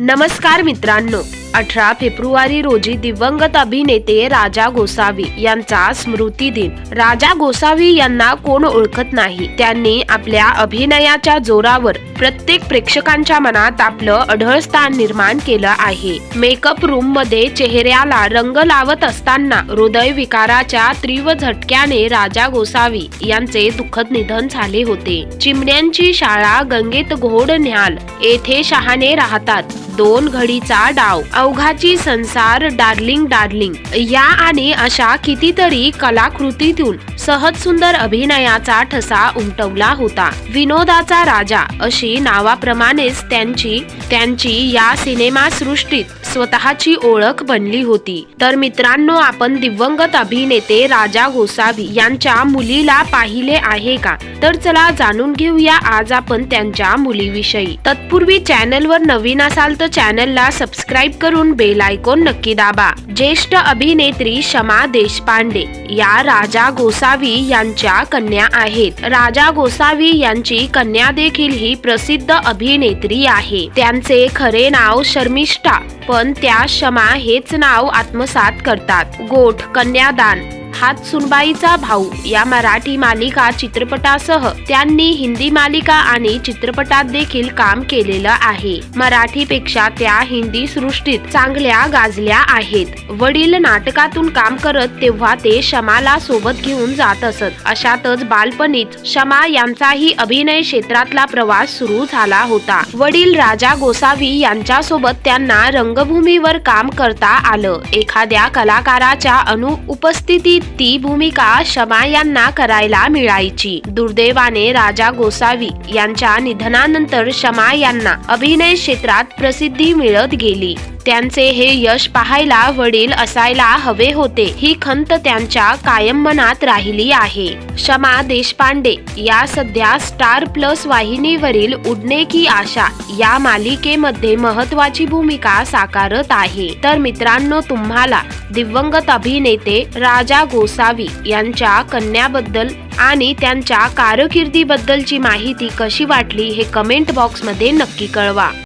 नमस्कार मित्रांनो अठरा फेब्रुवारी रोजी दिवंगत अभिनेते राजा गोसावी यांचा स्मृती दिन. राजा गोसावी यांना कोण ओळखत नाही त्यांनी आपल्या अभिनयाच्या जोरावर प्रत्येक प्रेक्षकांच्या मनात आपलं अढळ स्थान निर्माण केलं आहे. मेकअप रूममध्ये चेहऱ्याला रंग लावत असताना हृदय विकाराच्या तीव्र झटक्याने राजा गोसावी यांचे दुःखद निधन झाले होते. चिमण्यांची शाळा गंगेत घोड न्याल येथे शहाणे राहतात. दोन घडीचा डाव. अवघाची संसार डार्लिंग डार्लिंग. या आणि अशा कितीतरी कलाकृतीतून सहज सुंदर अभिनयाचा ठसा उमटवला होता. विनोदाचा राजा अशी नावाप्रमाणेच त्यांची त्यांची या सिनेमा सृष्टीत स्वतःची ओळख बनली होती. तर मित्रांनो आपण दिवंगत अभिनेते राजा गोसावी यांच्या मुलीला पाहिले आहे का? तर चला जाणून घेऊया आज आपण त्यांच्या मुलीविषयी. तत्पूर्वी चॅनलवर नवीन असाल तर चॅनलला सबस्क्राईब करून बेल आयकॉन नक्की दाबा. ज्येष्ठ अभिनेत्री शमा देशपांडे या राजा गोसावी यांच्या कन्या आहेत. राजा गोसावी यांची कन्या देखील ही प्रसिद्ध अभिनेत्री आहे. त्यांचे खरे नाव शर्मिष्ठा पण त्या क्षमा हेच नाव आत्मसात करतात. गोठ कन्यादान हात सुनबाईचा भाऊ. या मराठी मालिका चित्रपटासह त्यांनी हिंदी मालिका आणि चित्रपटात देखील काम केलेलं आहे. मराठीपेक्षा त्या हिंदी सृष्टीत चांगल्या गाजल्या आहेत. वडील नाटकातून काम करत तेव्हा ते शमाला सोबत घेऊन जात असत. अशातच बालपणीच शमा यांचाही अभिनय क्षेत्रातला प्रवास सुरू झाला होता. वडील राजा गोसावी यांच्यासोबत त्यांना रंगभूमीवर काम करता आलं. एखाद्या कलाकाराच्या अनुपस्थितीत ती भूमिका शमा यांना करायला मिळायची. दुर्दैवाने राजा गोसावी यांच्या निधनानंतर शमा यांना अभिनय क्षेत्रात प्रसिद्धी मिळत गेली. त्यांचे हे यश पाहायला वडील असायला हवे होते. ही खंत त्यांच्या कायम मनात राहिली आहे. क्षमा देशपांडे या सध्या स्टार प्लस वाहिनीवरील उडणे की आशा या मालिकेमध्ये महत्वाची भूमिका साकारत आहे. तर मित्रांनो तुम्हाला दिवंगत अभिनेते राजा गोसावी यांच्या कन्याबद्दल आणि त्यांच्या कारकिर्दीबद्दलची माहिती कशी वाटली हे कमेंट बॉक्समध्ये नक्की कळवा.